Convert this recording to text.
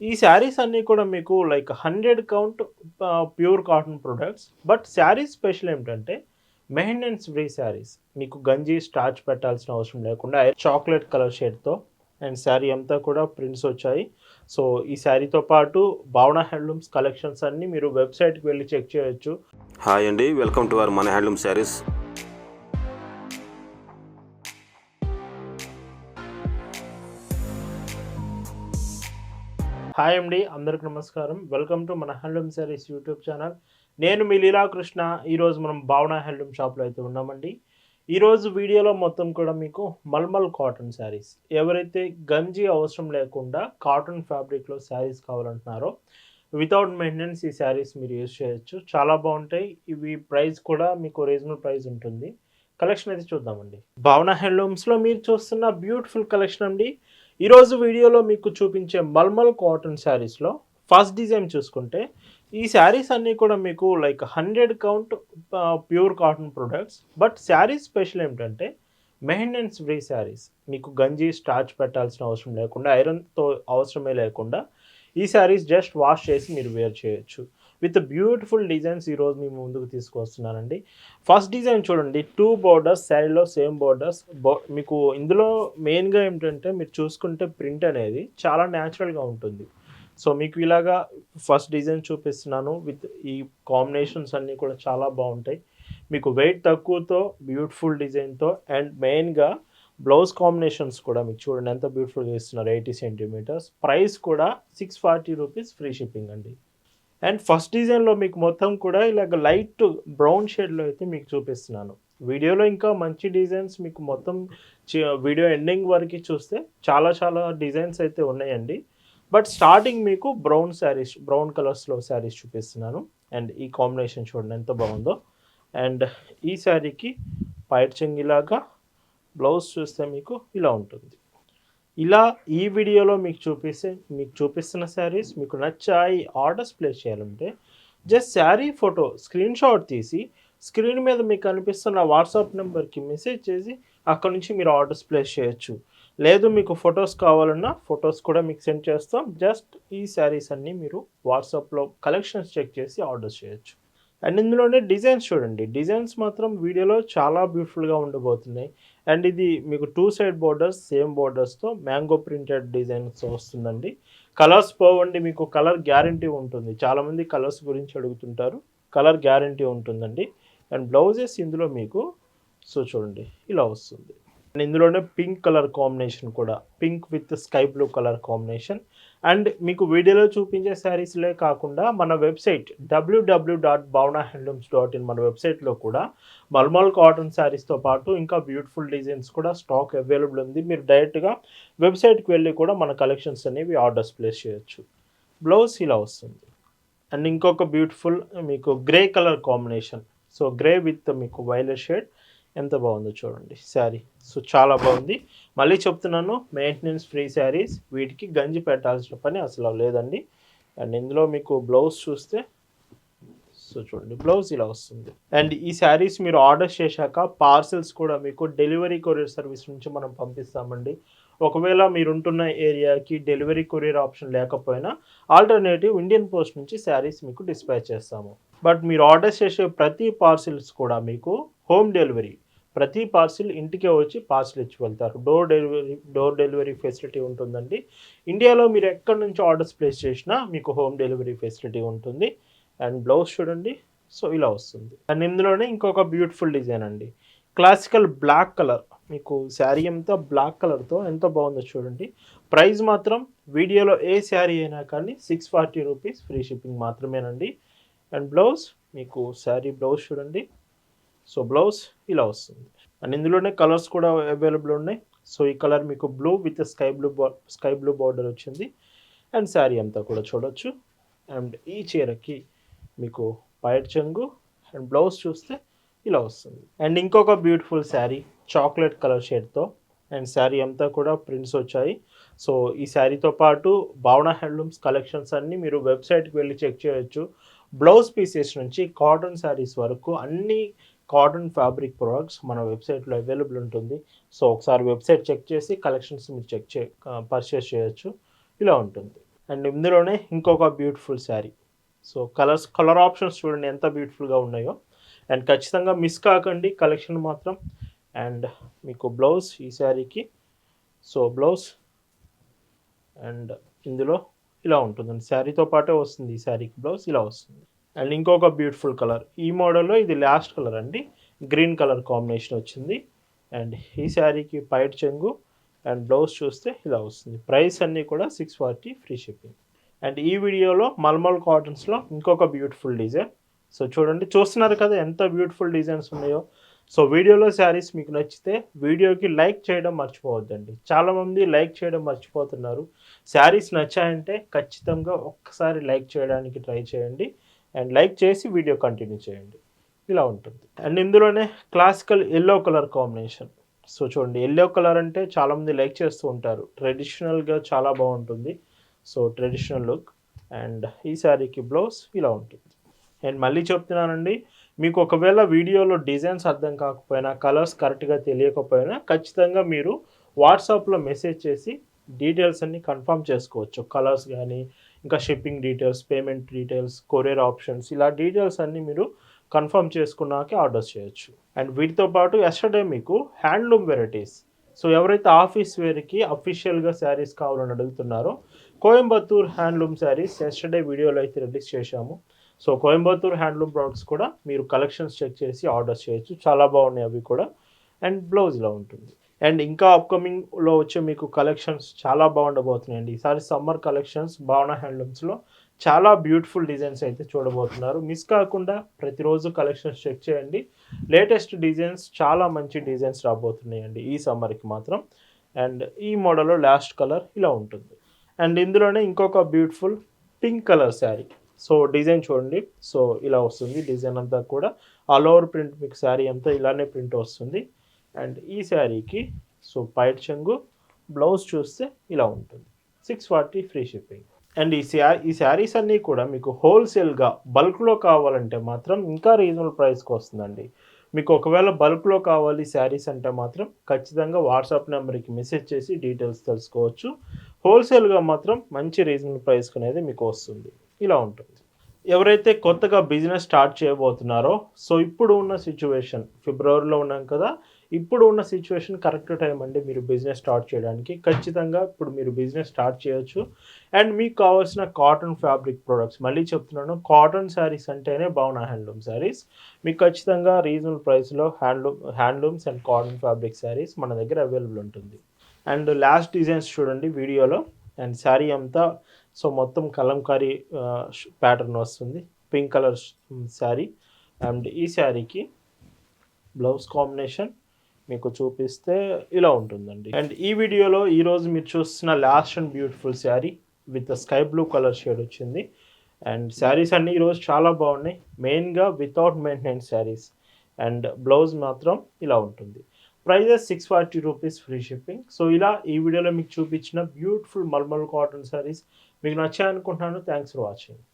ఈ శారీస్ అన్నీ కూడా మీకు like hundred count pure cotton products but sarees special ఏమిటంటే మెయింటెనెన్స్ ఫ్రీ శారీస్. మీకు గంజి స్టార్చ్ పెట్టాల్సిన అవసరం లేకుండా చాక్లెట్ కలర్ షేడ్తో అండ్ శారీ అంతా కూడా ప్రింట్స్ వచ్చాయి. సో ఈ శారీతో పాటు భావన హ్యాండ్లూమ్స్ కలెక్షన్స్ అన్నీ మీరు వెబ్సైట్కి వెళ్ళి చెక్ చేయొచ్చు. హాయ్ అండి వెల్కమ్ టు అవర్ మన హ్యాండ్లూమ్ శారీస్. హాయ్ అండి అందరికి నమస్కారం. వెల్కమ్ టు మన హ్యాండ్లూమ్ శారీస్ యూట్యూబ్ ఛానల్. నేను మీ లీలాకృష్ణ ఈరోజు మనం భావన హ్యాండ్లూమ్ షాప్లో అయితే ఉన్నామండి. ఈరోజు వీడియోలో మొత్తం కూడా మీకు మల్మల్ కాటన్ శారీస్ ఎవరైతే గంజి అవసరం లేకుండా కాటన్ ఫ్యాబ్రిక్లో శారీస్ కావాలంటున్నారో వితౌట్ మెయింటెనెన్స్ ఈ శారీస్ మీరు యూజ్ చేయొచ్చు. చాలా బాగుంటాయి. ఇవి ప్రైస్ కూడా మీకు రీజనబుల్ ప్రైస్ ఉంటుంది. కలెక్షన్ అయితే చూద్దామండి. భావన హ్యాండ్లూమ్స్లో మీరు చూస్తున్న బ్యూటిఫుల్ కలెక్షన్ అండి. ఈరోజు వీడియోలో మీకు చూపించే మల్మల్ కాటన్ శారీస్లో ఫస్ట్ డిజైన్ చూసుకుంటే ఈ శారీస్ అన్నీ కూడా మీకు like hundred count pure cotton products but saris special ఏమిటంటే మెయింటెనెన్స్ ఫ్రీ శారీస్. మీకు గంజి స్టార్చ్ పెట్టాల్సిన అవసరం లేకుండా ఐరన్తో అవసరమే లేకుండా ఈ శారీస్ జస్ట్ వాష్ చేసి మీరు వేర్ చేయొచ్చు. విత్ బ్యూటిఫుల్ డిజైన్స్ ఈరోజు మీ ముందుకు తీసుకొస్తున్నానండి ఫస్ట్ డిజైన్ చూడండి టూ బోర్డర్స్ శారీలో సేమ్ బోర్డర్స్ బో మీకు ఇందులో మెయిన్గా ఏమిటంటే మీరు చూసుకుంటే ప్రింట్ అనేది చాలా న్యాచురల్గా ఉంటుంది. సో మీకు ఇలాగా ఫస్ట్ డిజైన్ చూపిస్తున్నాను. విత్ ఈ కాంబినేషన్స్ అన్నీ కూడా చాలా బాగుంటాయి. మీకు వెయిట్ తక్కువతో బ్యూటిఫుల్ డిజైన్తో అండ్ మెయిన్గా బ్లౌజ్ కాంబినేషన్స్ కూడా మీకు చూడండి. ఎంత బ్యూటిఫుల్గా ఇస్తున్నారు ఎయిటీ సెంటీమీటర్స్ ప్రైస్ కూడా six forty rupees free shipping అండి. అండ్ ఫస్ట్ డిజైన్లో మీకు మొత్తం కూడా ఇలాగ లైట్ బ్రౌన్ షేడ్లో అయితే మీకు చూపిస్తున్నాను. వీడియోలో ఇంకా మంచి డిజైన్స్ మీకు మొత్తం చి- వీడియో ఎండింగ్ వరకు చూస్తే చాలా చాలా డిజైన్స్ అయితే ఉన్నాయండి. బట్ స్టార్టింగ్ మీకు బ్రౌన్ శారీస్ బ్రౌన్ కలర్స్లో శారీస్ చూపిస్తున్నాను. అండ్ ఈ కాంబినేషన్ చూడండి ఎంత బాగుందో. అండ్ ఈ శారీకి పైట్ చెంగిలాగా బ్లౌజ్ చూస్తే మీకు ఇలా ఉంటుంది. ఇలా ఈ వీడియోలో మీకు చూపిస్తే మీకు చూపిస్తున్న శారీస్ మీకు నచ్చాయి ఆర్డర్స్ ప్లేస్ చేయాలంటే just sari photo screen shot తీసి స్క్రీన్ మీద మీకు కనిపిస్తున్న వాట్సాప్ నెంబర్కి మెసేజ్ చేసి అక్కడ నుంచి మీరు ఆర్డర్స్ ప్లేస్ చేయొచ్చు. లేదు మీకు ఫొటోస్ కావాలన్నా ఫొటోస్ కూడా మీకు సెండ్ చేస్తాం. జస్ట్ ఈ శారీస్ అన్నీ మీరు వాట్సాప్లో కలెక్షన్స్ చెక్ చేసి ఆర్డర్స్ చేయొచ్చు. అండ్ ఇందులోనే డిజైన్స్ చూడండి. డిజైన్స్ మాత్రం వీడియోలో చాలా బ్యూటిఫుల్గా ఉండబోతున్నాయి. అండ్ ఇది మీకు టూ సైడ్ బోర్డర్స్ సేమ్ బోర్డర్స్తో మ్యాంగో ప్రింటెడ్ డిజైన్స్ వస్తుందండి. కలర్స్ పోవండి మీకు కలర్ గ్యారంటీ ఉంటుంది. చాలామంది కలర్స్ గురించి అడుగుతుంటారు. కలర్ గ్యారంటీ ఉంటుందండి. అండ్ బ్లౌజెస్ ఇందులో మీకు సో చూడండి ఇలా వస్తుంది. అండ్ ఇందులోనే పింక్ కలర్ కాంబినేషన్ కూడా pink with sky blue colour combination. And మీకు వీడియోలో చూపించే శారీస్లే కాకుండా మన website WWW dot Bhavana handlooms dot in మన వెబ్సైట్లో కూడా మల్మల్ కాటన్ శారీస్తో పాటు ఇంకా బ్యూటిఫుల్ డిజైన్స్ కూడా స్టాక్ అవైలబుల్ ఉంది. మీరు డైరెక్ట్గా వెబ్సైట్కి వెళ్ళి కూడా మన కలెక్షన్స్ అనేవి ఆర్డర్స్ ప్లేస్ చేయొచ్చు. బ్లౌజ్ ఇలా వస్తుంది. అండ్ ఇంకొక బ్యూటిఫుల్ మీకు grey colour combination so grey with మీకు వైలెట్ షేడ్ ఎంత బాగుందో చూడండి శారీ. సో చాలా బాగుంది. మళ్ళీ చెప్తున్నాను మెయింటెనెన్స్ ఫ్రీ శారీస్ వీటికి గంజి పెట్టాల్సిన పని అసలు లేదండి. అండ్ ఇందులో మీకు బ్లౌజ్ చూస్తే సో చూడండి బ్లౌజ్ ఇలా వస్తుంది. అండ్ ఈ శారీస్ మీరు ఆర్డర్ చేశాక పార్సెల్స్ కూడా మీకు డెలివరీ కొరియర్ సర్వీస్ నుంచి మనం పంపిస్తామండి. ఒకవేళ మీరుంటున్న ఏరియాకి డెలివరీ కొరియర్ ఆప్షన్ లేకపోయినా ఆల్టర్నేటివ్ ఇండియన్ పోస్ట్ నుంచి శారీస్ మీకు డిస్పాచ్ చేస్తాము. బట్ మీరు ఆర్డర్ చేసే ప్రతి పార్సిల్స్ కూడా మీకు హోమ్ డెలివరీ ప్రతి పార్సిల్ ఇంటికే వచ్చి పార్సిల్ ఇచ్చి వెళ్తారు. Door delivery door delivery facility ఉంటుందండి. ఇండియాలో మీరు ఎక్కడి నుంచి ఆర్డర్స్ ప్లేస్ చేసినా మీకు హోమ్ డెలివరీ ఫెసిలిటీ ఉంటుంది. అండ్ బ్లౌజ్ చూడండి. సో ఇలా వస్తుంది. అండ్ ఇందులోనే ఇంకొక బ్యూటిఫుల్ డిజైన్ అండి. Classical black colour. మీకు శారీ అంతా బ్లాక్ కలర్తో ఎంత బాగుందో చూడండి. ప్రైస్ మాత్రం వీడియోలో ఏ శారీ అయినా కానీ six forty rupees free shipping మాత్రమేనండి. అండ్ బ్లౌజ్ మీకు శారీ బ్లౌజ్ చూడండి. సో బ్లౌజ్ ఇలా వస్తుంది. అండ్ ఇందులోనే కలర్స్ కూడా అవైలబుల్ ఉన్నాయి. సో ఈ కలర్ మీకు blue with sky blue sky blue border వచ్చింది. అండ్ శారీ అంతా కూడా చూడొచ్చు. అండ్ ఈ చీరకి మీకు పైట్ చెంగు అండ్ బ్లౌజ్ చూస్తే ఇలా వస్తుంది. అండ్ ఇంకొక బ్యూటిఫుల్ శారీ చాక్లెట్ కలర్ షేడ్తో అండ్ శారీ అంతా కూడా ప్రింట్స్ వచ్చాయి. సో ఈ శారీతో పాటు భావన హ్యాండ్లూమ్స్ కలెక్షన్స్ అన్నీ మీరు వెబ్సైట్కి వెళ్ళి చెక్ చేయొచ్చు. బ్లౌజ్ పీసెస్ నుంచి కాటన్ శారీస్ వరకు అన్ని కాటన్ ఫ్యాబ్రిక్ ప్రొడక్ట్స్ మన వెబ్సైట్లో అవైలబుల్ ఉంటుంది. సో ఒకసారి వెబ్సైట్ చెక్ చేసి కలెక్షన్స్ మీరు చెక్ చే పర్చేస్ చేయొచ్చు. ఇలా ఉంటుంది. అండ్ ఇందులోనే ఇంకొక beautiful sari. So colours colour options చూడండి ఎంత బ్యూటిఫుల్గా ఉన్నాయో. అండ్ ఖచ్చితంగా మిస్ కాకండి కలెక్షన్ మాత్రం. అండ్ మీకు బ్లౌజ్ ఈ శారీకి. So blouse. అండ్ ఇందులో ఇలా ఉంటుందండి. శారీతో పాటే వస్తుంది ఈ శారీకి బ్లౌజ్ ఇలా వస్తుంది. అండ్ ఇంకొక బ్యూటిఫుల్ కలర్. ఈ మోడల్లో ఇది లాస్ట్ కలర్ అండి. గ్రీన్ కలర్ కాంబినేషన్ వచ్చింది. అండ్ ఈ శారీకి పైట్ చెంగు అండ్ బ్లౌజ్ చూస్తే ఇలా వస్తుంది. ప్రైస్ అన్నీ కూడా six forty free shipping. And ఈ వీడియోలో మల్మల్ కాటన్స్లో ఇంకొక బ్యూటిఫుల్ డిజైన్. సో చూడండి చూస్తున్నారు కదా ఎంత బ్యూటిఫుల్ డిజైన్స్ ఉన్నాయో. సో వీడియోలో శారీస్ మీకు నచ్చితే వీడియోకి లైక్ చేయడం మర్చిపోవద్దండి. చాలామంది లైక్ చేయడం మర్చిపోతున్నారు. శారీస్ నచ్చాయంటే ఖచ్చితంగా ఒక్కసారి లైక్ చేయడానికి ట్రై చేయండి. అండ్ లైక్ చేసి వీడియో కంటిన్యూ చేయండి. ఇలా ఉంటుంది. అండ్ ఇందులోనే classical yellow colour combination so చూడండి ఎల్లో కలర్ అంటే చాలామంది లైక్ చేస్తూ ఉంటారు. ట్రెడిషనల్గా చాలా బాగుంటుంది. సో ట్రెడిషనల్ లుక్ అండ్ ఈ శారీకి బ్లౌజ్ ఇలా ఉంటుంది. అండ్ మళ్ళీ చెప్తున్నానండి మీకు ఒకవేళ వీడియోలో డిజైన్స్ అర్థం కాకపోయినా కలర్స్ కరెక్ట్గా తెలియకపోయినా ఖచ్చితంగా మీరు వాట్సాప్లో మెసేజ్ చేసి డీటెయిల్స్ అన్ని కన్ఫర్మ్ చేసుకోవచ్చు. కలర్స్ కానీ ఇంకా shipping details payment details courier options ఇలా డీటెయిల్స్ అన్నీ మీరు కన్ఫర్మ్ చేసుకున్నాకే ఆర్డర్స్ చేయొచ్చు. అండ్ వీటితో పాటు ఎస్టర్డే మీకు హ్యాండ్లూమ్ వెరైటీస్ సో ఎవరైతే ఆఫీస్ వేర్కి అఫీషియల్గా శారీస్ కావాలని అడుగుతున్నారో కోయంబత్తూర్ హ్యాండ్లూమ్ శారీస్ ఎస్టర్డే వీడియోలో అయితే రిలీజ్ చేశాము. సో కోయంబత్తూర్ హ్యాండ్లూమ్ ప్రోడక్ట్స్ కూడా మీరు కలెక్షన్స్ చెక్ చేసి ఆర్డర్ చేయొచ్చు. చాలా బాగున్నాయి అవి కూడా. అండ్ బ్లౌజ్లో ఉంటుంది. అండ్ ఇంకా అప్కమింగ్లో వచ్చే మీకు కలెక్షన్స్ చాలా బాగుండబోతున్నాయండి. ఈసారి సమ్మర్ కలెక్షన్స్ భావన హ్యాండ్లూమ్స్లో చాలా బ్యూటిఫుల్ డిజైన్స్ అయితే చూడబోతున్నారు. మిస్ కాకుండా ప్రతిరోజు కలెక్షన్స్ చెక్ చేయండి. లేటెస్ట్ డిజైన్స్ చాలా మంచి డిజైన్స్ రాబోతున్నాయండి ఈ సమ్మర్కి మాత్రం. అండ్ ఈ మోడల్లో లాస్ట్ కలర్ ఇలా ఉంటుంది. అండ్ ఇందులోనే ఇంకొక beautiful pink colour sari so design చూడండి. సో ఇలా వస్తుంది. డిజైన్ అంతా కూడా ఆల్ ఓవర్ ప్రింట్ మీకు శారీ అంతా ఇలానే ప్రింట్ వస్తుంది. అండ్ ఈ శారీకి సో పైట్ చెంగు బ్లౌజ్ చూస్తే ఇలా ఉంటుంది. Six forty free shipping and ఈ శా ఈ శారీస్ అన్నీ కూడా మీకు హోల్సేల్గా బల్క్లో కావాలంటే మాత్రం ఇంకా రీజనబుల్ ప్రైస్కి వస్తుందండి. మీకు ఒకవేళ బల్క్లో కావాలి శారీస్ అంటే మాత్రం ఖచ్చితంగా వాట్సాప్ నెంబర్కి మెసేజ్ చేసి డీటెయిల్స్ తెలుసుకోవచ్చు. హోల్సేల్గా మాత్రం మంచి రీజనబుల్ ప్రైస్కి అనేది మీకు వస్తుంది. ఇలా ఉంటుంది. ఎవరైతే కొత్తగా బిజినెస్ స్టార్ట్ చేయబోతున్నారో సో ఇప్పుడు ఉన్న సిచ్యువేషన్ ఫిబ్రవరిలో ఉన్నాం కదా ఇప్పుడు ఉన్న సిచ్యువేషన్ కరెక్ట్ టైం అండి మీరు బిజినెస్ స్టార్ట్ చేయడానికి. ఖచ్చితంగా ఇప్పుడు మీరు బిజినెస్ స్టార్ట్ చేయొచ్చు. అండ్ మీకు కావాల్సిన కాటన్ ఫ్యాబ్రిక్ ప్రొడక్ట్స్ మళ్ళీ చెప్తున్నాను కాటన్ శారీస్ అంటేనే బాగున్నా హ్యాండ్లూమ్ శారీస్ మీకు ఖచ్చితంగా రీజనబుల్ ప్రైస్లో handloom handlooms and cotton fabric saris మన దగ్గర అవైలబుల్ ఉంటుంది. అండ్ లాస్ట్ డిజైన్స్ చూడండి వీడియోలో. అండ్ శారీ అంతా సో మొత్తం కలంకారీ ప్యాటర్న్ వస్తుంది. పింక్ కలర్ శారీ అండ్ ఈ శారీకి బ్లౌజ్ కాంబినేషన్ మీకు చూపిస్తే ఇలా ఉంటుందండి. అండ్ ఈ వీడియోలో ఈరోజు మీరు చూస్తున్న last and beautiful sari with sky blue colour shade వచ్చింది. అండ్ శారీస్ అన్నీ ఈరోజు చాలా బాగున్నాయి. మెయిన్గా without maintenance saris and blouse మాత్రం ఇలా ఉంటుంది. Prices six forty rupees free shipping so ఇలా ఈ వీడియోలో మీకు చూపించిన బ్యూటిఫుల్ మల్మల్ కాటన్ శారీస్ మీకు నచ్చాయనుకుంటున్నాను. Thanks for watching